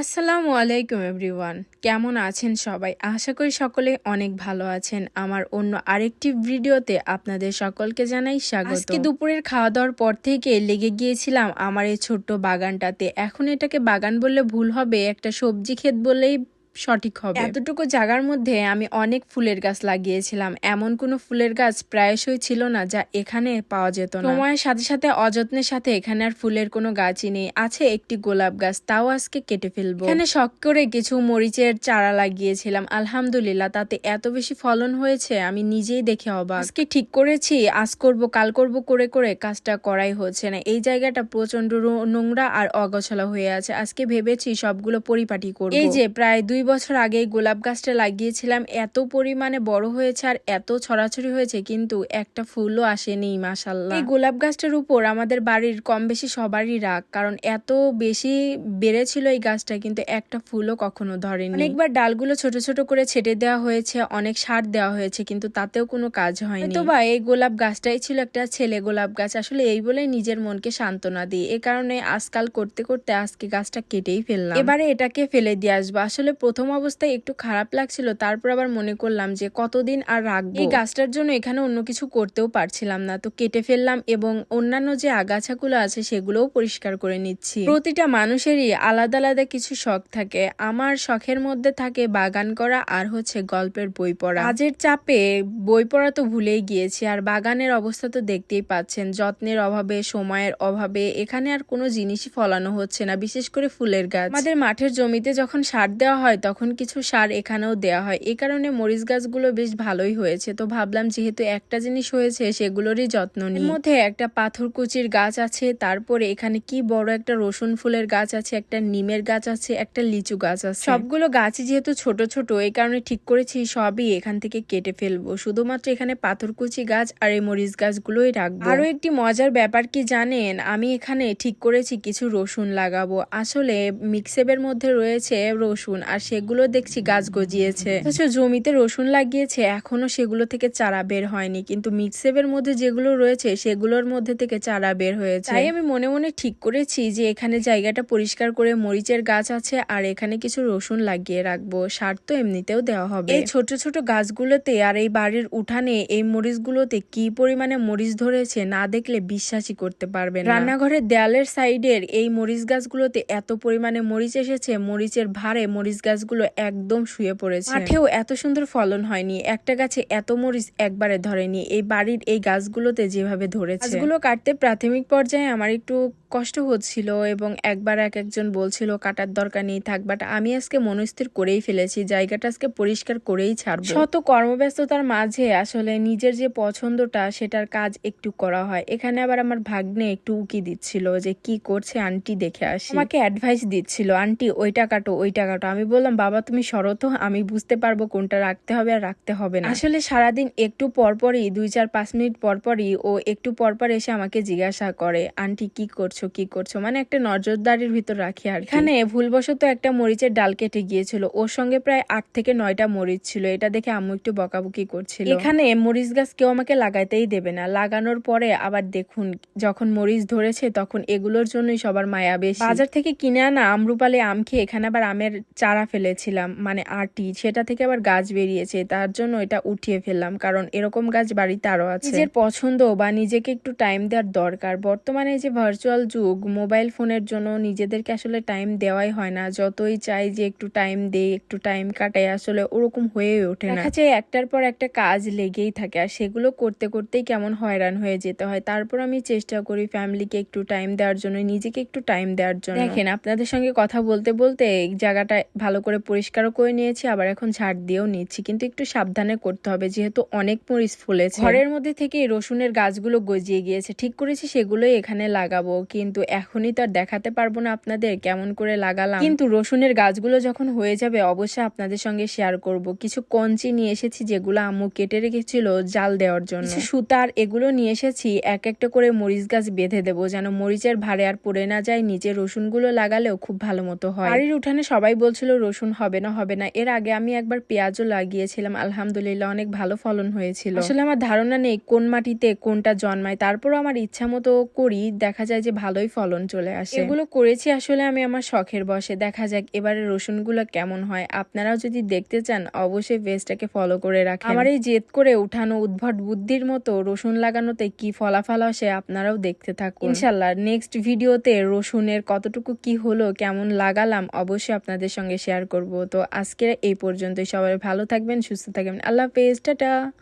আসসালামু আলাইকুম এভরিওয়ান। কেমন আছেন সবাই? আশা করি সকলে অনেক ভালো আছেন। আমার অন্য আরেকটি ভিডিওতে আপনাদের সকলকে জানাই স্বাগত। আজকে দুপুরের খাওয়া দাওয়ার পর থেকে লেগে গিয়েছিলাম আমার এই ছোট্ট বাগানটাতে। এখন এটাকে বাগান বললে ভুল হবে। একটা সবজি ক্ষেত বললেই সঠিক হবে। এতটুকু জায়গার মধ্যে আমি অনেক ফুলের গাছ লাগিয়েছিলাম। এমন কোনো ফুলের গাছ প্রায়শই ছিল না যা এখানে পাওয়া যেত না। সময়ের সাথে সাথে অযত্নের সাথে এখানে আর ফুলের কোনো গাছই নেই। আছে একটি গোলাপ গাছ তাও আজকে কেটে ফেলব। এখানে শখ করে কিছু মরিচের চারা লাগিয়েছিলাম। আলহামদুলিল্লাহ তাতে এত বেশি ফলন হয়েছে আমি নিজেই দেখে অবাক। আজকে ঠিক করেছি আজ করব কাল করব করে করে কাজটা করাই হচ্ছে না। এই জায়গাটা প্রচণ্ড নোংরা আর অগোছালো হয়ে আছে। আজকে ভেবেছি সবগুলো পরিপাটি করব। এই যে প্রায় দুই বছর আগে গোলাপ গাছটা লাগিয়েছিলাম, এত পরিমাণে বড় হয়েছে আর এত ছড়াছড়ি হয়েছে, কিন্তু একটা ফুলও আসেনি মাসাল্লাহ এই গোলাপ গাছটার উপর আমাদের বাড়ির কম বেশি সবারই রাগ, কারণ এত বেশি বেড়েছিল এই গাছটা, কিন্তু একটা ফুলও কখনো ধরেনি। অনেকবার ডালগুলো ছোট ছোট করে ছেটে দেওয়া হয়েছে, অনেক সার দেওয়া হয়েছে, কিন্তু তাতেও কোনো কাজ হয়নি। তো বা এই গোলাপ গাছটাই ছিল একটা ছেলে গোলাপ গাছ, আসলে এই বলে নিজের মনকে সান্ত্বনা দিই। এ কারণে আজকাল করতে করতে আজকে গাছটা কেটেই ফেললাম। এবারে এটাকে ফেলে দিয়ে আসব। আসলে প্রথম অবস্থায় একটু খারাপ লাগছিল, তারপর আবার মনে করলাম যে কতদিন আর রাখব। এই গাছটার জন্য এখানে অন্য কিছু করতেও পারছিলাম না, তো কেটে ফেললাম এবং অন্যান্য যে আগাছাগুলো আছে সেগুলোও পরিষ্কার করে নিচ্ছি। প্রতিটা মানুষেরই আলাদা আলাদা কিছু শখ থাকে, আমার শখের মধ্যে থাকে বাগান করা আর হচ্ছে গল্পের বই পড়া। কাজের চাপে বই পড়া তো ভুলেই গিয়েছি, আর বাগানের অবস্থা তো দেখতেই পাচ্ছেন, যত্নের অভাবে, সময়ের অভাবে, এখানে আর কোনো জিনিসই ফলানো হচ্ছে না, বিশেষ করে ফুলের গাছ। আমাদের মাঠের জমিতে যখন সার দেওয়া হয় তখন কিছু সার এখানেও দেওয়া হয়। এই কারণে মরিচ গাছগুলো বেশ ভালোই হয়েছে। তো ভাবলাম যেহেতু একটা জিনিস হয়েছে, সেগুলোরই যত্ন নিই। মধ্যে একটা পাথরকুচির গাছ আছে, তারপরে এখানে কি বড় একটা রসুন ফুলের গাছ আছে, একটা নিমের গাছ আছে, একটা লিচু গাছ আছে। সবগুলো গাছই যেহেতু ছোট ছোট এই কারণে ঠিক করেছি সবই এখান থেকে কেটে ফেলব। শুধুমাত্র এখানে পাথরকুচি গাছ আর এই মরিচ গাছগুলোই রাখব। আরও একটি মজার ব্যাপার কি জানেন? আমি এখানে ঠিক করেছি কিছু রসুন লাগাবো। আসলে মিক্সেবের মধ্যে রয়েছে রসুন, আর সেগুলো দেখছি গাছ গজিয়েছে। অথচ জমিতে রসুন লাগিয়েছে, এখনও সেগুলো থেকে চারা বের হয়নি। কিন্তু মিক্সেবের মধ্যে যেগুলো রয়েছে, সেগুলোর মধ্যে থেকে চারা বের হয়েছে। তাই আমি মনে মনে ঠিক করেছি যে এখানে জায়গাটা পরিষ্কার করে মরিচের গাছ আছে আর এখানে কিছু রসুন লাগিয়ে রাখব। সার তো এমনিতেও দেওয়া হবে। এই ছোট ছোট গাছগুলোতে আর এই বাড়ির উঠানে এই মরিচগুলোতে কি পরিমাণে মরিচ ধরেছে না দেখলে বিশ্বাসই করতে পারবেন। রান্নাঘরের দেয়ালের সাইডের এই মরিচ গাছগুলোতে এত পরিমাণে মরিচ এসেছে, মরিচের ভারে মরিচ গাছগুলো একদম শুয়ে পড়েছে। মাঠেও এত সুন্দর ফলন হয়নি। একটা গাছে এত মরিচ একবারে ধরেনি। এই বাড়ির এই গাছগুলোতে যেভাবে ধরেছে। গাছগুলো কাটতে প্রাথমিক পর্যায়ে আমার একটু কষ্ট হচ্ছিল এবং একবার এক একজন বলছিল কাটার দরকার নেই থাক বাট আমি আজকে মনস্থির করেই ফেলেছি। জায়গাটা আজকে পরিষ্কার করেই ছাড়বো। শত কর্মব্যস্ততার মাঝে আসলে নিজের যে পছন্দটা সেটার কাজ একটু করা হয়। এখানে আবার আমার ভাগ্নে একটু উকি দিচ্ছিল যে কি করছে? আন্টি দেখে আসি। আমাকে অ্যাডভাইস দিচ্ছিল আন্টি ওইটা কাটো ওইটা কাটো। আমি বললাম বাবা তুমি সরো তো আমি বুঝতে পারব কোনটা রাখতে হবে আর রাখতে হবে না। আসলে সারাদিন একটু পরপরই দুই চার পাঁচ মিনিট পরপরই ও একটু পরপর এসে আমাকে জিজ্ঞাসা করে আন্টি কি করছ কি করছ? মানে একটা নজরদারির ভিতর রাখি আর এখানে ভুলবশত একটা মরিচের ডাল কেটে গিয়েছিল। ওর সঙ্গে প্রায় আট থেকে নয়টা মরিচ ছিল। এটা দেখে আম্মু একটু বকাবকি করছিল। এখানে মরিচ গাছ কেউ আমাকে লাগাইতেই দেবে না। লাগানোর পরে আবার দেখুন যখন মরিচ ধরেছে তখন এগুলোর জন্যই সবার মায়া বেশি। বাজার থেকে কিনে আনা আমরুপালে আম খেয়ে এখানে আবার আমের চারা ফেলেছিলাম মানে আটি সেটা থেকে আবার গাছ বেরিয়েছে তার জন্য এটা উঠিয়ে ফেললাম কারণ এরকম গাছ বাড়িতে আরও আছে। নিজের পছন্দ বা নিজেকে একটু টাইম দেওয়ার দরকার। বর্তমানে যে ভার্চুয়াল যুগ মোবাইল ফোনের জন্য নিজেদেরকে আসলে টাইম দেওয়াই হয় না। যতই চাই যে একটু টাইম দেই একটু টাইম কাটাই আসলে ওরকম হয়ে ওঠে না। দেখা যায় একটার পর একটা কাজ লেগেই থাকে আর সেগুলো করতে করতেই কেমন হয়রান হয়ে যেতে হয়। তারপর আমি চেষ্টা করি ফ্যামিলিকে একটু টাইম দেওয়ার জন্য নিজেকে একটু টাইম দেওয়ার জন্য। দেখেন আপনাদের সঙ্গে কথা বলতে বলতে এই জায়গাটা ভালো করে পরিষ্কারও করে নিয়েছি আবার এখন ঝাড় দিয়েও নিচ্ছি। কিন্তু একটু সাবধানে করতে হবে যেহেতু অনেক মরিচ ফুলেছে। ঘরের মধ্যে থেকে রসুনের গাছগুলো গজিয়ে গিয়েছে। ঠিক করেছি সেগুলোই এখানে লাগাবো কিন্তু এখনই তো আর দেখাতে পারব না আপনাদের কেমন করে লাগালাম। কিন্তু রসুনের গাছগুলো যখন হয়ে যাবে অবশ্যই আপনাদের সঙ্গে শেয়ার করব। কিছু কঞ্চি নিয়ে এসেছি যেগুলো আম্মু কেটে রেখেছিল জাল দেওয়ার জন্য। সুতার এগুলো নিয়ে এসেছি এক একটা করে মরিচ গাছ বেঁধে দেবো যেন মরিচের ভারে আর পড়ে না যায়। নিচে রসুনগুলো লাগালেও খুব ভালো মতো হয়। বাড়ির উঠানে সবাই বলছিল রসুন রসুন হবে না হবে না। এর আগে আমি একবার পেঁয়াজও লাগিয়েছিলাম, আলহামদুলিল্লাহ অনেক ভালো ফলন হয়েছিল। আসলে আমার ধারণা নেই কোন মাটিতে কোনটা জন্মায়, তারপরও আমার ইচ্ছা মতো করি, দেখা যায় যে ভালোই ফলন চলে আসে। এগুলো করেছি আসলে আমি আমার শখের বসে দেখা যাক এবারে রসুনগুলো কেমন হয়। আপনারাও যদি দেখতে চান, অবশ্যই পেজটাকে ফলো করে রাখেন। আমার এই জেদ করে উঠানো উদ্ভট বুদ্ধির মতো রসুন লাগানোতে কি ফলাফল আসে আপনারাও দেখতে থাকুন। ইনশাল্লাহ নেক্সট ভিডিওতে রসুনের কতটুকু কি হলো, কেমন লাগালাম, অবশ্যই আপনাদের সঙ্গে শেয়ার করব। তো আজকে এই পর্যন্তই। সবাই ভালো থাকবেন সুস্থ থাকবেন। আল্লাহ হাফেজ। টাটা।